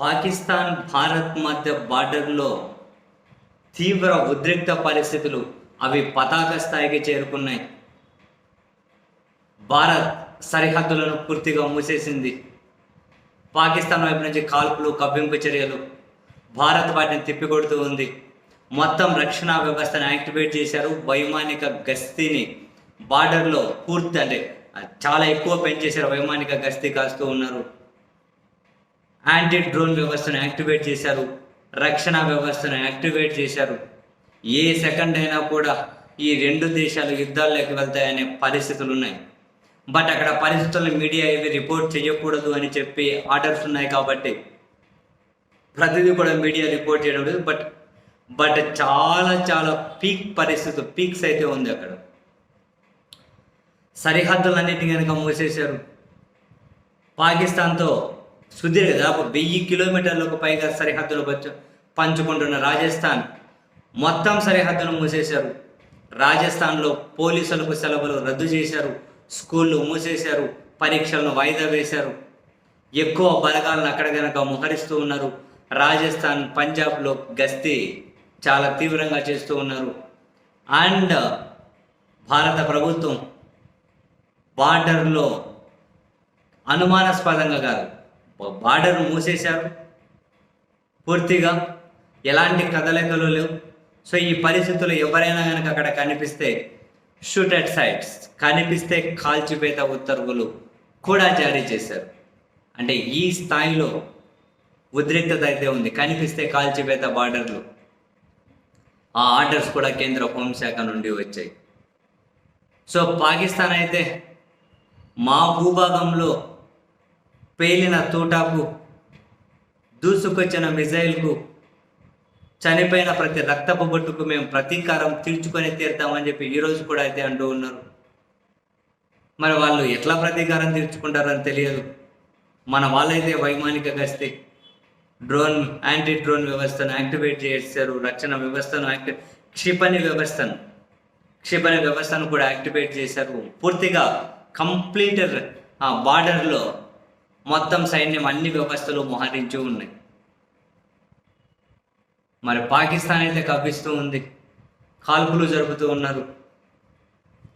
పాకిస్తాన్ భారత్ మధ్య బార్డర్లో తీవ్ర ఉద్రిక్త పరిస్థితులు అవి పతాక స్థాయికి చేరుకున్నాయి. భారత్ సరిహద్దులను పూర్తిగా మూసేసింది. పాకిస్తాన్ వైపు నుంచి కాల్పులు కవ్వింపు చర్యలు భారత్ వాటిని తిప్పికొడుతూ ఉంది. మొత్తం రక్షణ వ్యవస్థను యాక్టివేట్ చేశారు వైమానిక గస్తీని. బార్డర్లో పూర్తి అంటే చాలా ఎక్కువ పెంచేశారు వైమానిక గస్తీ కాస్తూ ఉన్నారు. యాంటీ డ్రోన్ వ్యవస్థను యాక్టివేట్ చేశారు. రక్షణ వ్యవస్థను యాక్టివేట్ చేశారు. ఏ సెకండ్ అయినా కూడా ఈ రెండు దేశాలు యుద్ధాల్లోకి వెళ్తాయనే పరిస్థితులు ఉన్నాయి బట్ అక్కడ పరిస్థితులను మీడియా ఏవి రిపోర్ట్ చేయకూడదు అని చెప్పి ఆర్డర్స్ ఉన్నాయి కాబట్టి ప్రతిదీ కూడా మీడియా రిపోర్ట్ చేయడం లేదు. బట్ బట్ చాలా చాలా పీక్ పరిస్థితి పీక్స్ అయితే ఉంది అక్కడ. సరిహద్దులన్నిటిని కనుక మూసేశారు. పాకిస్తాన్తో సుదీర్ఘ దాదాపు వెయ్యి కిలోమీటర్లకు పైగా సరిహద్దులు పంచుకుంటున్న రాజస్థాన్ మొత్తం సరిహద్దును మూసేశారు. రాజస్థాన్లో పోలీసులకు సెలవులు రద్దు చేశారు. స్కూళ్ళు మూసేశారు. పరీక్షలను వాయిదా వేశారు. ఎక్కువ బలగాలను అక్కడ కనుక మోహరిస్తూ ఉన్నారు. రాజస్థాన్ పంజాబ్లో గస్తీ చాలా తీవ్రంగా చేస్తూ ఉన్నారు. అండ్ భారత ప్రభుత్వం బార్డర్లో అనుమానాస్పదంగా కాదు. బార్డర్ మూసేశారు. పూర్తిగా ఎలాంటి కదలికలు లేవు. సో ఈ పరిస్థితులు ఎవరైనా కనుక అక్కడ కనిపిస్తే షూట్ అట్ సైట్స్ కనిపిస్తే కాల్చిపేత ఉత్తర్వులు కూడా జారీ చేశారు. అంటే ఈ స్థాయిలో ఉద్రిక్తత అయితే ఉంది. కనిపిస్తే కాల్చిపేత బార్డర్లు. ఆ ఆర్డర్స్ కూడా కేంద్ర హోంశాఖ నుండి వచ్చాయి. సో పాకిస్తాన్ అయితే మా భూభాగంలో పేలిన తూటాకు దూసుకొచ్చిన మిజైల్కు చనిపోయిన ప్రతి రక్తపు బొట్టుకు మేము ప్రతీకారం తీర్చుకొని తీరుతామని చెప్పి ఈరోజు కూడా అయితే అంటూ ఉన్నారు. మరి వాళ్ళు ఎట్లా ప్రతీకారం తీర్చుకుంటారని తెలియదు. మన వాళ్ళైతే వైమానిక గస్తీ. డ్రోన్ యాంటీ డ్రోన్ వ్యవస్థను యాక్టివేట్ చేశారు. రక్షణ వ్యవస్థను యాక్టి క్షిపణి వ్యవస్థను క్షిపణి వ్యవస్థను కూడా యాక్టివేట్ చేశారు. పూర్తిగా కంప్లీట్ ఆ బార్డర్లో మొత్తం సైన్యం అన్ని వ్యవస్థలు మోహరించి ఉన్నాయి. మరి పాకిస్తాన్ అయితే కవ్విస్తూ ఉంది. కాల్పులు జరుపుతూ ఉన్నారు.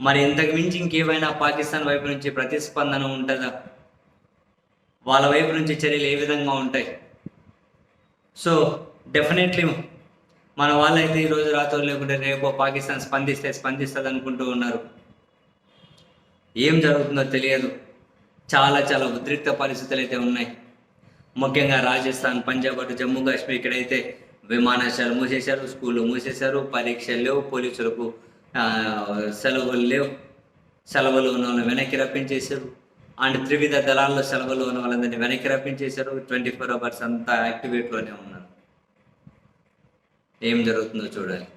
మరి ఇంతకు మించి ఇంకేమైనా పాకిస్తాన్ వైపు నుంచి ప్రతిస్పందన ఉంటుందా? వాళ్ళ వైపు నుంచి చర్యలు ఏ విధంగా ఉంటాయి? సో డెఫినెట్లీ మన వాళ్ళైతే ఈరోజు రాత్రులు లేకుంటే రేపు పాకిస్తాన్ స్పందిస్తే స్పందిస్తుంది అనుకుంటూ ఉన్నారు. ఏం జరుగుతుందో తెలియదు. చాలా చాలా ఉద్రిక్త పరిస్థితులు అయితే ఉన్నాయి. ముఖ్యంగా రాజస్థాన్ పంజాబ్ అటు జమ్మూ కాశ్మీర్ ఇక్కడైతే విమానాశ్రయాలు మూసేశారు స్కూళ్ళు మూసేశారు పరీక్షలు లేవు పోలీసులకు సెలవులు లేవు. సెలవులు ఉన్న వాళ్ళని వెనక్కి రప్పించేశారు. అండ్ త్రివిధ దళాల్లో సెలవులు ఉన్న వాళ్ళందరినీ వెనక్కి రప్పించేశారు. ట్వంటీ ఫోర్ అవర్స్ అంతా యాక్టివేట్లోనే ఉన్నారు. ఏం జరుగుతుందో చూడాలి.